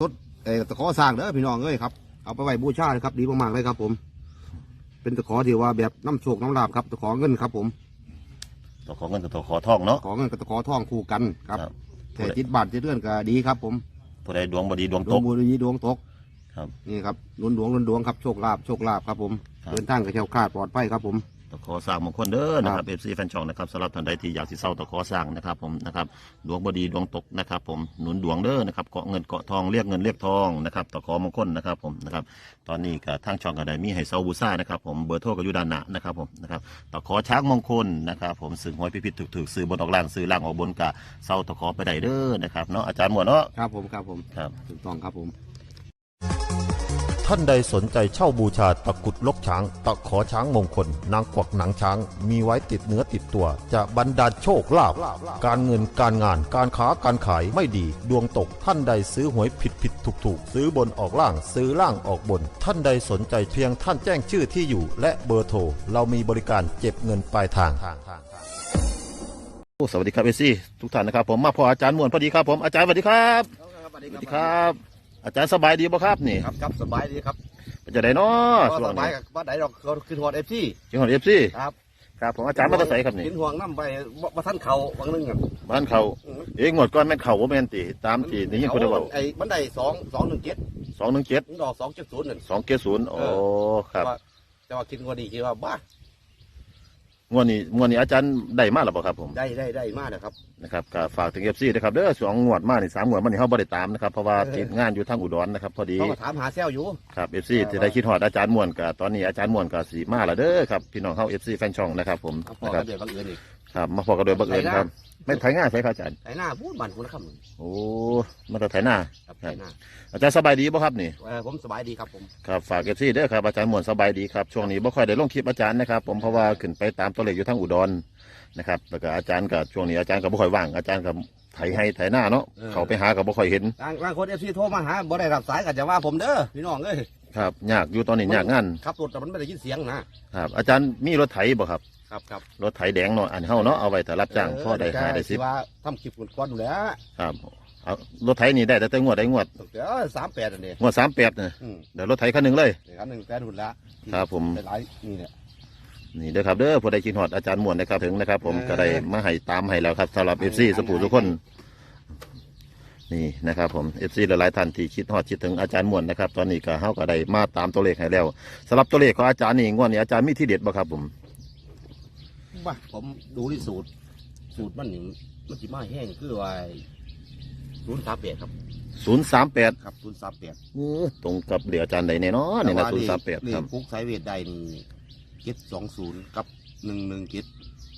ต้นเอ่อตะขอสร้างเด้อพี่น้องเอ้ยครับเอาไปไว้บูชาเลยครับ ดีมากๆเลยครับ ผม เป็นตะขอที่ว่าแบบน้ำโชคน้ำลาบครับตะขอเงินครับ ผมตัวขอเงินกับตัวขอทองเนาะ ขอเงินกับตะขอทองคู่กันครับครับ แต่จิตบาทจิตเลื่อนก็ดีครับ ผมผู้ใดดวงบดีดวงดตวงก บุญยีดวงตกครับนี่ครับลุนดวงลุนดวงครับโชคลาภโชคลาภครับ ผมครับ เดินทางกับแคล้วคลาดปลอดภัยครับผม ตะขอสร้างมงคลเด้อนะคครัรับบเอฟซีแฟนช่องนะครับสำหรับท่านใดที่อยากสิเศร้าตะขอสร้างนะครับผมนะครับดวงบดีดวงตกนะครับ ผมหนุนดวงเด้อนะครับเกาะเงินเกาะทองเรียกเงินเรียกทองนะครับตะขอมงคลนะครับผมนะครับตอนนี้กับทางช่องก็ได้มีให้เซาบูซ่านะครับผมเบอร์โทรก็อยู่ด้านหน้านะครับผมนะครับตะขอช้างมงคลนะครับผมสื่อหวยพิพิธถูกๆสื่อบนออกล่างสื่อล่างออกบนกะเศร้าตะขอไปได้เด้อนะครับเนาะอาจารย์หมวดเนาะครับผมครับผมครับถูกต้องครับผม ท่านใดสนใจเช่าบูชาตะกรุดลกช้าง ตะขอช้างมงคล นางกวักหนังช้าง มีไว้ติดเนื้อติดตัว จะบรรดาลโชคลาภการเงินการงานการค้าการขายไม่ดี ดวงตกท่านใดซื้อหวยผิดผิดถูกถูกซื้อบนออกล่างซื้อล่างออกบน ท่านใดสนใจเพียงท่านแจ้งชื่อที่อยู่ และเบอร์โทรเรามีบริการเก็บเงินปลายทางโอ้สวัสดีครับเอซี่ทุกท่านนะครับผมมาพออาจารย์หมวนพอดีครับผมอาจารย์สวัสดีครับสวัสสวัสดีครับ อาจารย์สบายดีบ่ครับนี่ครับครับสบายดีครับเป็นจะไดเนาะก็ช่วสงบายนี้กับบ้านไหนเราคือหัวเอฟซีจังหวัดเอฟซีครับครับผมอาจารย์มาแตะใสครับนี่กินห่วงน้ำไปบ่ท่านเขาบางนึงอะบ้านเขาเอ้งวดก้อนแม่นเขาว่าแม่นตีตามที่นี่ยังคนได้บอกไอ้บันไดสองสองหนึ่งเจ็ดสองหนึ่งเจ็ดดอกสองเจ็ดศูนย์หนึ่งสองเกศูนย์โอ้ครับว่าแต่ว่ากินกว่าดีคิดว่าบ้า งวดนี้งวดนี้อาจารย์ได้มาหรือเปล่าครับผมได้ได้ได้มากนะครับ นะครับก็ฝากถึงเอฟซีนะครับเด้อสองงวดมานี่สามงวดมานี่เขาบ่ได้ตามนะครับเพราะว่าเออติดงานอยู่ทางอุดรนะครับพอดีเขาก็ถามหาแซวอยู่ ครับเอฟซีจะได้คิดฮอดอาจารย์ม่วนกับตอนนี้อาจารย์ม่วนกับสีมาแล้วเด้อครับพี่น้องเข้าเอฟซีแฟนช่องนะครับผมเอาพอนะคกัรันบ เดี๋ยวบังเอิญอีก ครับมาพอกันโดยบังเอิญครับ ไม่ไถง่ายใช่ครับอาจารย์ไอ้หน้าพูดบันคุณคำหนึ่งโอ้มาแต่ไถหน้าครับครับไอ้หน้าอาจารย์สบายดีบ่ครับนี่เออผมสบายดีครับผมครับฝากเอฟซีเด้อครับอาจารย์ม่วนสบายดีครับช่วงนี้บ่ค่อยได้ลงคลิปอาจารย์นะครับ ผมเพราะว่าขึ้นไปตามตัวเลขอยู่ทางอุดรนะครับแล้วก็อาจารย์กับช่วงนี้อาจารย์ก็บ่ค่อยว่างอาจารย์กับไถให้ไถหน้าเนาะเขาไปหาก็บ่ค่อยเห็นบางบางคนเอฟซีโทรมาหาบ่ได้รับสายก็จะว่าผมเด้อพี่น้องเอ้ยครับยากอยู่ตอนนี้ยากงานขับรถแต่มันไม่ได้ยินเสียงนะครับอาจารย์มีรถไถบ่ครับ ครับครับรถไถแดงเนาะอันเฮาเนาะเอาไว้แต่รับจ้างพ่อได้หาได้สิบว่าทำคลิปก่อนๆอยู่แล้วครับเอารถไถนี่ได้แต่แต่งวดได้งวดตั้งแต่สามแปดอันนี้งวดสามแปดเนี่ยอืมเดี๋ยวรถไถคันหนึ่งเลยเดี๋ยวอันหนึ่งแปดหุ่นละครับผมหลายๆนี่เนี่ยนี่เด้อครับเด้อผู้ใดคิดฮอดอาจารย์ม่วนนะครับถึงนะครับ ผมเออก็ได้มาให้ตามให้แล้วครับสำหรับเอฟซีสปูทุกคน นี่นะครับ ผมเอฟซีหลายๆท่านที่คิดฮอดคิดถึงอาจารย์ม่วนนะครับ ตอนนี้ก็เฮาก็ได้มาตามตัวเลขให้แล้วสำหรับตัวเลขของอาจารย์นี่งวดนี้อาจารย์มีที่เด็ดบ่ครับผม ว่าผมดูที่สูตร สูตรมันนี่มันสิมาแห้งคือว่าศูนย์สามแปดครับศูนย์สามแปดครับศูนย์สามแปดตรงกับเหลืออาจารย์ใดแน่นอนนี่นะศูนย์สามแปดเลครัขบฟุกสายเวทใดนี่เจ็ดสองศูนย์กับหนึ่งหนึ่งเจ็ด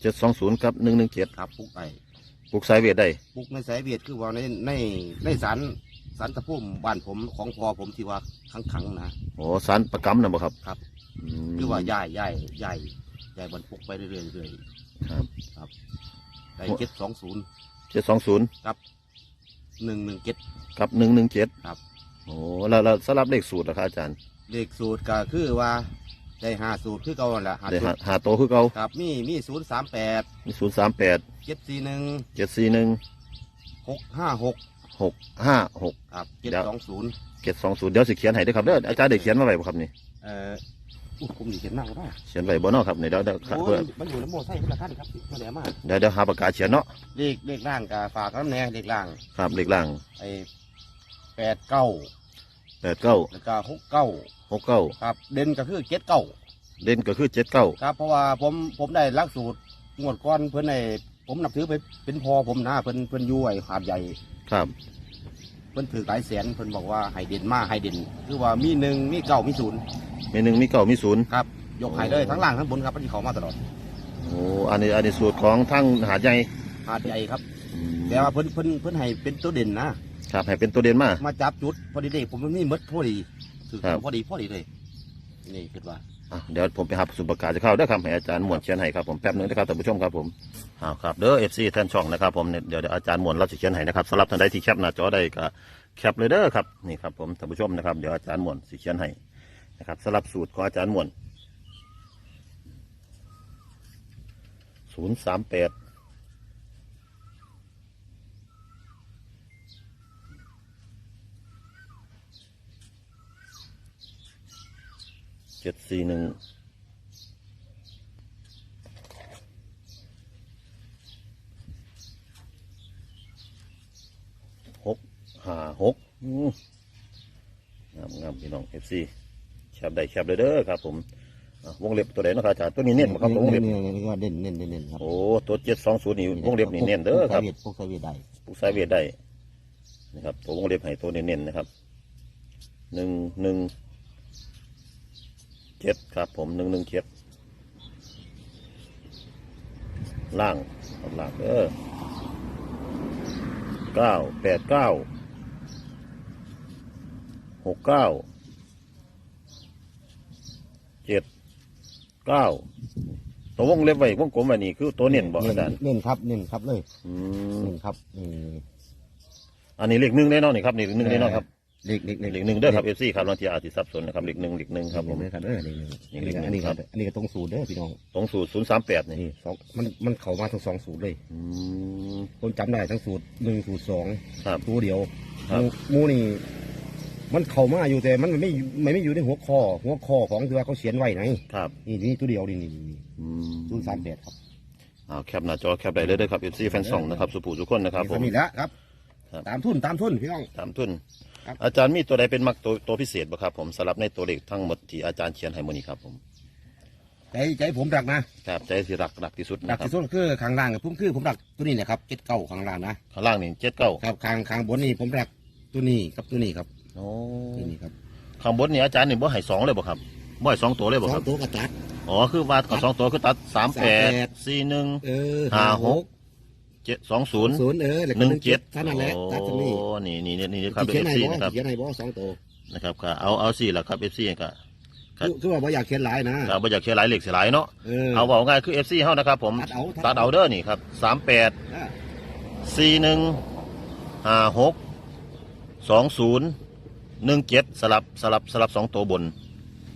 เจ็ดสองศูนย์กับหนึ่งหนึ่งเจ็ดครับฟุกไอปลุกสายเวทได้ฟุกในสายเวทคือว่าในในในสารสารตะพุ่มบ้านผมของพอผมที่ว่าขังขังๆนะโอ้สารประกำนะบ่ครับครับมคือว่าย่ายย่ายย่าย ย่ายบรรพุกไปเรื่อยๆเรื่อยครับครับได้เจ็ดสองศูนย์เจ็ดสองศูนย์หนึ่งหนึ่งเจ็ดกับหนึ่งหนึ่งเจ็ดครับ โอ้แล้วแล้วสลับเลขสูตรนะครับอาจารย์เลขสูตรก็คือว่าได้หาสูตรคือเก่านั่นแหละหาได้สูหาตรหาโตวคือเก่าครับมีมีศูนย์สามแปดมีศูนย์สามแปดเจ็ดสี่หนึ่งเจ็ดสี่หนึ่งหกห้าหกหกห้าหก ครับเจ็ดเดี๋ยว สองศูนย์เจ็ดสองศูนย์เดี๋ยวสิเขียนให้เด้วยครับเด้ออาจารย์ได้เขียนมาไว้บ่ครับนี่เอ่ออุ๊ย ผมดีเขียนมากว่าเขียนไว้บ่เนาะครับนี่เดี๋ยวเดี๋ยวโอ้เพื่อยมันอยู่ในโมไซค์พละคันครับมาแหลมมากเดี๋ยวเดี๋ยวหาปากกาเขียนเนาะเลขเลขล่างกับฝากน้ำแน่เลขล่างครับเลขล่างไอ้แปดเก้าแปดเก้าแล้วก็หกเก้าหกเก้าครับ เด่นก็คือเจ็ดเก้าเด่นก็คือเจ็ดเก้าครับ เพราะว่าผมผมได้หลักสูตรงวดก้อนเพื่อนในผมนับถือไปเป็นพอผมนะเพื่อนเพื่อนอยุ่ไอ้ขาดใหญ่ ครับ เพื่อนถือหลายแสนเพื่อนบอกว่าให้เด่นมากให้เด่นคือว่ามีหนึ่งมีเก้ามีศูนย์มีหนึ่งมีเก้ามีศูนย์ครับยกให้เลยทั้งล่างทั้งบนครับที่เขามาตลอดโอ้อันนี้อันนี้สูตรของทั้งหาดใหญ่ขาดใหญ่ครับอืมแต่ว่าเพื่อนเพื่อนเพื่อนให้เป็นตัวเด่นนะครับให้เป็นตัวเด่นมามาจับจุดพอดีเด็กผมมันมีมดพอดีถือครับพอดีพอดีเลยนี่คิดว่าอะ เดี๋ยวผมไปหาสุปากาจะเข้าได้ครับให้อาจารย์หมวนเขียนให้ครับผมแป๊บหนึงนะครับท่านผู้ชมครับผมอ้าวครับเด้อเอฟซีท่านช่องนะครับผมเดี๋ยวอาจารย์หมวนเราจะเขียนให้นะครับสำหรับท่านใดที่แคปหน้าจอได้ก็แคปเลยเด้อครับนี่ครับผมท่านผู้ชมนะครับเดี๋ยวอาจารย์หมวนสิเขียนให้นะครับสำหรับสูตรของอาจารย์หมวนศูนย์สามแปด เจ็ด สี่หนึ่งหกห้าหกอืมงามงามพี่น้องเอฟซีแคบได้แคบเลยเด้อครับ ผมอะวงเล็บตัวไหนเนาะครับอาจารย์ตัวนี้เน้นบ่ครับตัววงเล็บนี่นี่ก็เด่นเน้นเด่นเด่นครับโอ้ตัวเจ็ดสองศูนย์นี่วงเล็บนี่เน้นเด้อครับพวกสวีทได้ผู้สายเวทได้นะครับตัววงเล็บให้ตัวเน้นๆนะครับหนึ่งหนึ่ง เจ็ดครับ ผมหนึ่งหนึ่งเจ็ดล่างเอาล่างเออเก้าแปดเก้าหกเก้าเจ็ดเก้าตัววงเล็บไว้วงกลมไว้นี่คือตัวเน้นบอกอาจารย์เน้นครับเน้นครับเลยอืมเน้นครับนี่อันนี้เลขหนึ่งแน่นอนนี่ครับนี่เลขหนึ่งแน่นอนครับ เล็กเล็กเลขหนึ่งเด้อครับเอฟซีครับบางทีอาจจะสับสนนะครับเลขหนึ่งเลขหนึ่งครับผมนี่ครับเออนี่นี่นี่อันนี้คครัรับ บอันนี้ก็ตรงสูตรเด้อพี่น้องตรงสูตรศูนย์สามแปดนี่นี่สองมันมันเข้ามาทั้งสองสูตรเลย อืม ผมจำได้ทั้งสูตรหนึ่งสูตรสองครับตัวเดียวครับ หมูหมูนี่ มันเข้ามาอยู่แต่มันไม่ไม่ไม่อยู่ในหัวข้อ หัวข้อของที่ว่าเขาเขียนไว้ไหนครับนี่นี่ตัวเดียวนี่นี่นี่อืมศูนย์สามแปดครับอ่าแคปหน้าจอแคปได้เลยเด้อครับเอฟซีแฟนซองนะครับสุภูทุกคนนะครับผม นี่แหละครับ ครับ ตามทุนตามทุนพี่น้อง ตามทุน ครับอาจารย์มีตัวใดเป็นมักตัวตัวพิเศษบ่ครับผมสำหรับในตัวเลขทั้งหมดที่อาจารย์เขียนให้มื้อนี้ครับผมใจใจผมรักนะครับใจสิรักรักที่สุดรันะกครับที่สุดคือข้างล่างกับผมคือผมรักตัวนี้นะครับเจ็ดเก้าข้างล่างนะข้างล่างนี่เจ็ดเก้าครับข้างข้างบนนี่ผมรักตัวนี้กับตัวนี้ครับโอ้ตัวนี้ครับข้างบนนี่อาจารย์นี่บ่ให้สองเลยบ่ครับบ่ให้สองตัวเลยบ่สคอรังบตัวกระตัดอ๋อคือว่ากับสองตัวคือตัดสามแปด38 สี่หนึ่ง เออห้าหก เจ็ดสองศูนย์ศูนย์เออแล้วหก็นึ่งเจ็ดเท่านั้นแหละตัดตรงนี้โอ้นี่นี่นี่นี่ครับที่เอเขียนฟไหนซีบ่นะครับที่เขียนไหนบ่สองตัวนะครับก็เอาเอาสี่ละครับเอฟซีก็ครับคือคือว่าบ่อยากเขียนหลายนะเราไม่อยากเชียร์หลายเหล็กเสียหลายเนาะเออเอาบอกง่ายคือเอฟซีเฮานะครับ ผมตัดเอาตัตัดดเอาเอาเด้อนี่ครับสามแปดอ่าสี่หนึ่งห้าหกสองศูนย์หนึ่งเจ็ดสลับสลับสลับสองตัวบน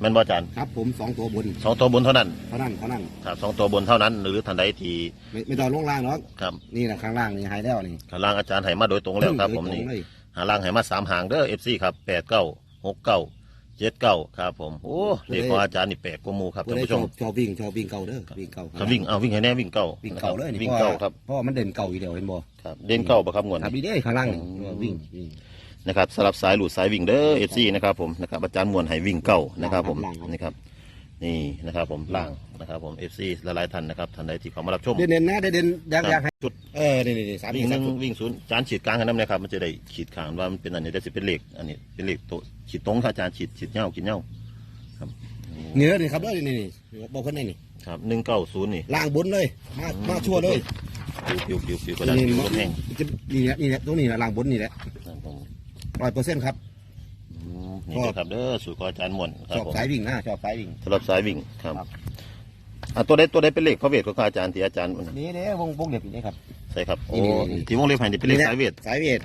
แม่นบ่อาจารย์ครับผมสองตัวบนสองตัวบนเท่านั้นเท่านั้นเท่านั้นครับสองตัวบนเท่านั้น หรือทันใดที่ไม่ไม่ต้องลงล่างหรอกครับนี่นะข้างล่างนี่หายแล้วนี่ข้างล่างอาจารย์ให้มาโดยตรงแล้วครับ ผมนี่โดยตงเลยหาล่างให้มาสามหางเด้อเอฟซีครับแปดเก้าหกเก้าเจ็ดเก้าครับผมโอ้เลขของอาจารย์นี่แปลกกว่าหมูครับผู้ท่านใดผู้ชชอมบชอบวิ่งชอบวิ่งเก่าเด้อวิ่งเก่าครับวิ่งเอาวิ่งให้แน่วิ่งเก้าวิ่งเก่าเลยนี่วิ่งเพราะเก้าว่าครับเพราะว่ามันเด่นเก่าอยู่เดียวเห็นบ่ครับเด่นเก้าบ่ครับงวดครับนี้ดีเด้ข้างล่างนี่อืมวิ่งวิ่ง นะครับสลับสายหลุดสายวิ่งเด้อเอฟซีนะครับผมนะครับอาจารย์มวลให้วิ่งเก้านะครับผมล่างครับนี่ครับนี่นะครับผมล่างนะครับผมเอฟซีหลายๆท่านนะครับท่านใดที่เขามารับชมเด่นเด่นๆนะเด่นเด่นๆอยากครับอยากให้จุดเออนี่นี่นี่สามวิ่อีงกหสานึ่มงวิ่งศูนย์จานฉีดกลางกันนั่นนะครับมันจะได้ขีดขางว่ามันเป็นอันนี้ได้สิเป็นเหล็กอันนี้เป็นเหล็กโตฉีดตรงค่ะอาจารย์ฉีดฉีดเง่ากินเง่าครับเนื้อนี่ครับเด้อนี่นี่นี่บอกคนนี้นี่ครับหนึ่งเก้าศูนย์นี่ล่างบนเลยมามาชั่วเลยปิวปิวปิวปิวกระดาษนี่ปิวนี่รถแห้งจะนี่แหละนี่แหละตรงนี้แหละล่างบนนี่แหละค รับผมร้อยเปอร์เซ็นต์ครับอืมนี่เด้อครับเด้อสู่ของอาจารย์มวลครัชบอบผมสายวิ่งนะชอบสายวิ่ง สำหรับสายวิ่งครับครับ อะตัวใดตัวใดเป็นเหล็กพระเวทของอาจารย์ที่อาจารย์นี่เด้วงวงเล็บนี่ครับ ใช่ครับโอ้นี่นี่นี่ ที่วงเล็บให้นี่เป็นเหล็กสายเวท สายเวท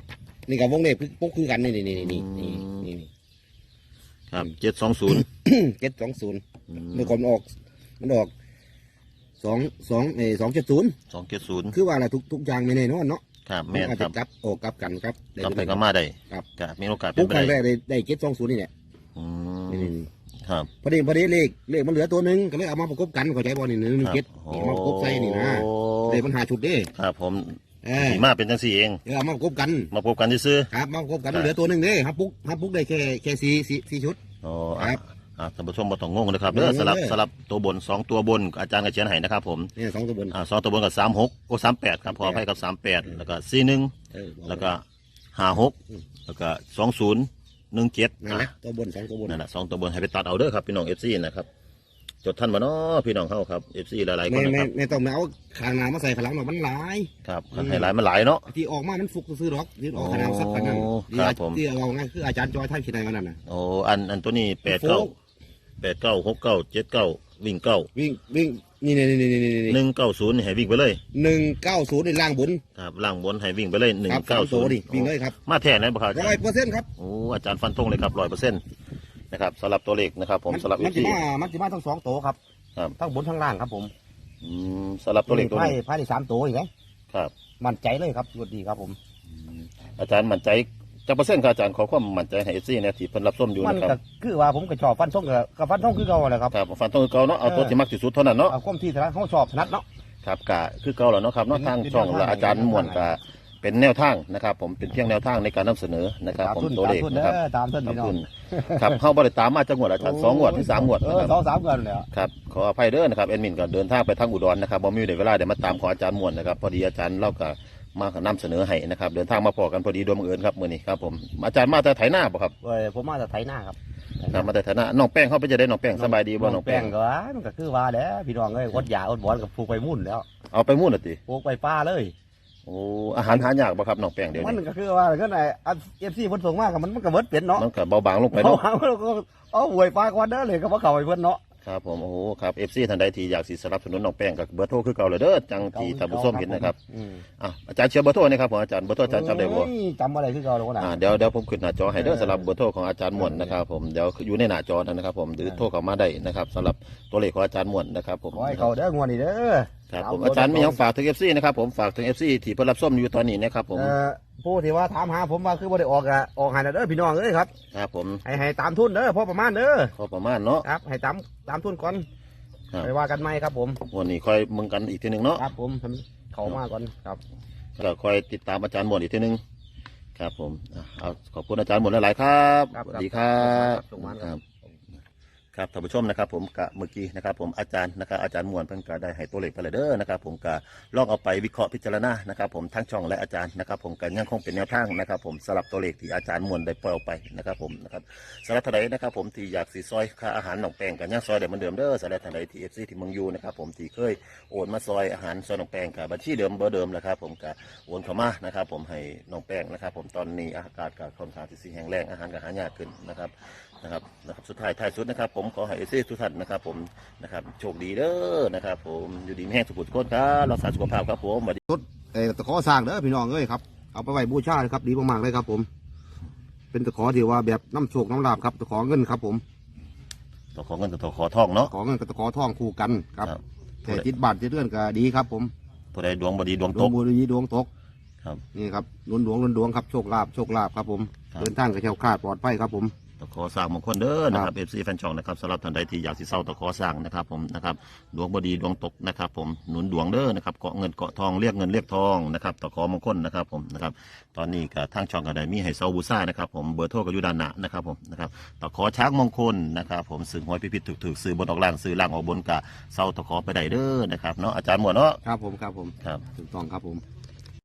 นี่กับวงเล็บคือปุ๊กคือกันนี่นี่นี่นี่นี่นี่นี่ครับเจ็ดสองศูนย์เจ็ดสองศูนย์เมื่อก่อนมันออก มันออกสองสองเอสองเจ็ดศูนย์สองเจ็ดศูนย์คือว่าอะไรทุกทุกอย่างไม่แน่นอนเนาะ ครับแม่นอาจคจะรับกลับออกกลับกันครับกลับไปก็มาได้ครับก็มีโอกาสเป็ปุ๊นกไปครั้งแรได้กได้ได้เจ็ดสองศูนย์นี่แหละอืนี่มนี่นี่ครับ พอดีพอดีเลขเลขมันเหลือตัวหนึ่งก็เลยเอามาประกบกันเข้าใจบ่นี่หนึ่งหนึ่งเจ็ดโอ้นี่เอามาประกบใส่นี่นะเลขมันหาชุดเด้ครับผมเออสีมาเป็นจังสี่เอง เออเอามาประกบกัน มาพบกันที่ซื้อครับมาประกบกันครับเหลือตัวหนึ่งเด้ครับปุ๊กครับปุ๊กได้แค่แค่สี่สี่สี่ชุดอ๋อครับ อะท่านผู้ชมบ่ต้องงงนะครับเด้อไม่สต้องงงลับเลยสลับตัวบนสองตัวบนอาจารย์ก็เขียนให้นะครับผมเนี่ยสองตัวบน อ่าสองตัวบนกับสามหกโอ้สามแปดครับพอให้กับสามแปดแล้วก็สี่หนึ่งเออบอกแล้วก็ห้าหกอืมแล้วก็สองศูนย์หนึ่งเจ็ดนั่นแหละตัวบนสองตัวบนนั่นแหละสองตัวบนให้ไปตัดเอาเด้อครับพี่น้องเอฟซีนะครับจดท่านมาเนาะพี่น้องเข้าครับเอฟซีหลายๆคนไม่นะไม่ครับไม่ต้องมาเอาขางหนามาใส่ขางหลังหรอกมันหลาย ครับอืมให้หลายมันหลายเนาะ ที่ออกมามันฟุกซื้อหรอกที่ออกขางหนาซับขางหนาโอ้ที่ครับผม ที่เอาง่ายคืออาจารย์จอยท่านขีดในวันนั้นน่ะโอ้อันอันตัวนี้แปดเก้าแปดเก้าหกเก้าเจ็ดเก้าวิ่งเก้าวิ่งวิ่งนี่นี่นี่นี่นี่หนี่นึ่งเก้าศูนย์ให้วิ่งไปเลยหนึ่งเก้าศูนย์ในล่างบนครับล่างบนให้วิ่งไปเลยหนึ่งครับเก้าสามศูตัวนดิย์วิ่งเลยครับมาแทนนะบ่ครับอาจารร้อยย์เปอร์เซ็นต์ครับโอ้อาจารย์ฟันธงเลยครับร้อยเปอร์เซ็นต์นะครับสำหรับตัวเลขนะครับ ผมมันสำหรับมันเอจะซีมามันจะมาทั้งสองตัวครับครับทั้งบนทั้งล่างครับผมอืมสำหรับตัวเลขตัวไพ่นี้ไพ่ได้สามตัวอีกไหมครับ มั่นใจเลยครับสวัสดีครับผม อาจารย์มั่นใจ จักเปอร์เซ็นต์ครับอาจารย์ขอความมั่นใจให้เอฟซีเนี่ยที่เพิ่นรับส้มอยู่มันนะคก็รับคือว่าผมก็ชอบฟันทงกับกับฟันทงคือเก่าแหละครับ ครับฟันตรงคือเก่าเนาะเอาตัวเออ ที่มักที่สุดเท่านั้นเนาะเอาความที่ถนัดเขาชอบถนัดเนาะ ครับกะคือเก่าแล้วเนาะครับเนาะเป็นทางเป็นช่องแนวทางและอาจารย์เป็นแนวม่วนทางกะเป็นแนวทางนะครับ ผมเป็นเพียงแนวทางในการนำเสนอนะครับตามผมทุนตัวตามเลขทุนนะเด้ครับอตามทุนขอบพี่น้องคุณครับเข้าบ่ได้ตามมาจังหวัดอาจารย์สองงวดหรือสามงวดเอนะอครับ สองสามกันแล้วครับขออภัยเด้อนะครับแอดมินก็เดินทางไปทางอุดรนะครับบ่มีเวลาเดี๋ยวมาตามขออาจารย์ม่วนนะครับพอดีอาจารย์เราก็ มานำเสนอให้นะครับ เดินทางมาพอกันพอดีโดยบังเอิญครับมื้อนี้ครับผมอาจารย์มาแต่ไถนาบ่ครับเอ้ยผมมาจากไถนาครับครับมาแต่ไถนาน้องแป้งเข้าไปจะได้น้องแป้งสบายดีบ่น้องแป้งก็ว่ามันก็คือว่าแหล้วพี่น้องเอ้ยอดอยาอดบอนกับผูกไปมุ่นแล้ว เอาไปมุ่นน่ะติผูกไปป้าเลยโอ้อาหารหายากบ่ครับน้องแป้งเดี๋ยวมันนี้ก็คือว่าก็ไหนเอฟซีเพิ่นส่งมากับมันมันก็เบิดเป็นเนาะมันก็เบาบางลงไปเอาเนาะเอาก็เอาหวยป้าก่อนเด้อเลยก็บ่เข้าไปเพิ่นเนาะ ครับผมโอ้โหครับเอฟซีท่านใดที่อยากสิสนับสนุนน้องแป้งกับเบอร์โทรคือเก่าเลยเด้อจังที่ท่านผู้ชมเห็นนะครับอืมอะอาจารย์เชื่อเบอร์โทรนะครับผมอาจารย์เบอร์โทรอาจารย์จำได้บ่ เอ้ยจำอะไรคือเก่าแล้วนะ อ่าเดี๋ยวเดี๋ยวผมขึ้นหน้าจอให้เด้อเออสำหรับเบอร์โทรของอาจารย์ม่วนนะครับผมเดี๋ยวอยู่ในหน้าจอนะครับผมหรือโทรเข้ามาได้นะครับสำหรับตัวเลขของอาจารย์ม่วนนะครับผมขอให้เขาเด้องวดนี้เด้อครับผมเอาจารย์มีหยังฝากถึงเอฟซีนะครับผมฝากถึงเอฟซีที่เพิ่นรับส้มอยู่ตอนนี้นะครับผมเอ่อผู้ที่ว่าถามหาผมว่าคือบ่ได้ออกอะออกให้นะเด้อพี่น้องเอ้ยครับครับผมให้ให้ตามทุนเด้อพอประมาณเด้อพอประมาณเนาะ ครับให้ตามตามทุนก่อนครับ ไปว่ากันใหม่ครับผมวันนี้ค่อยมึงกันอีกทีหนึงเนาะครับผมให้มันเข้ามาก่อนครับแล้วค่อยติดตามอาจารย์ม่วนอีกทีหนึงครับผมอะเอาขอบคุณอาจารย์ม่วนหลายๆครับสวัสดีครับ ส่งมาคครัรับบ ครับท่านผู้ชมนะครับผมกะเมื่อกี้นะครับผมอาจารย์นะครับอาจารย์มวลเพิ่งก็ได้ให้ตัวเลขไปเลยเด้อนะครับผมกะลองเอาไปวิเคราะห์พิจารณานะครับผมทั้งช่องและอาจารย์นะครับผมกันยังคงเป็นแนวทางนะครับผมสลับตัวเลขที่อาจารย์มวลได้ปล่อยออกไปนะครับผมนะครับสำหรับท่านใดนะครับผมที่อยากสีซอยค่าอาหารหนองแปงกันยังซอยเดิมเหมือนเดิมเด้อสำหรับท่านใดที่เอฟซีที่เมืองยูนะครับผมที่เคยโอนมาซอยอาหารซอยหนองแปงกับบัญชีเดิมเบอร์เดิมแหละครับผมกะโอนเข้ามานะครับผมให้หนองแปงนะครับผมตอนนี้อากาศก็ค่อนข้างที่สีแห้งแล้งอาหารก็หายากขึ้นนะครับ นะครับนะครับสุดท้ายท้ายสุดนะครับ ผมขอให้เอซี่ทุกท่านนะครับ ผมนะครับโชคดีเด้อนะครับ ผมอยู่ดีมีแห้งสุขทุกคนครับรักษาสุขภาพครับผมสวัสดีเออตะขอสร้างเด้อพี่น้องเอ้ยครับเอาไปไว้บูชาเลยครับดีมากๆเลยครับผม เป็นตะขอที่ว่าแบบน้ำโชคน้ำลาบครับตะขอเงินครับผมต่อขอเงินต่อขอทองเนาะขอเงินกับตะขอทองคู่กันครับครับ แต่จิตบาทจิตเลื่อนก็ดีครับ ผมผู้ใดดวงบดีดวงดตวงก บุญดีดวงตกครับนี่ครับดวงดวงดวงดวงครับโชคลาภโชคลาภครับผมครับ เดินทางกับเช้าคลาดปลอดภัยครับผม ตะขอสร้างมงคลเด้อนะครับเอฟซีแฟนช่องนะครับสำหรับท่านใดที่อยากสิเศร้าตะขอสร้างนะครับผมนะครับดวงบดีดวงตกนะครับ ผมหนุนดวงเด้อนะครับเกาะเงินเกาะทองเรียกเงินเรียกทองนะครับตะขอมงคลนะครับผมนะครับตอนนี้ก็ทางช่องก็ได้มีให้เซาบูซ่านะครับผมเบอร์โทรก็อยู่ด้านหน้านะครับผมนะครับตะขอช้างมงคลนะครับผมสื่อหวยพิพิธถูกถูกสื่อบนออกล่างสื่อล่างออกบนกะเศร้าตะขอไปได้เด้อนะครับเนาะอาจารย์หมวดเนาะครับผมครับผมครับถูกต้องครับผม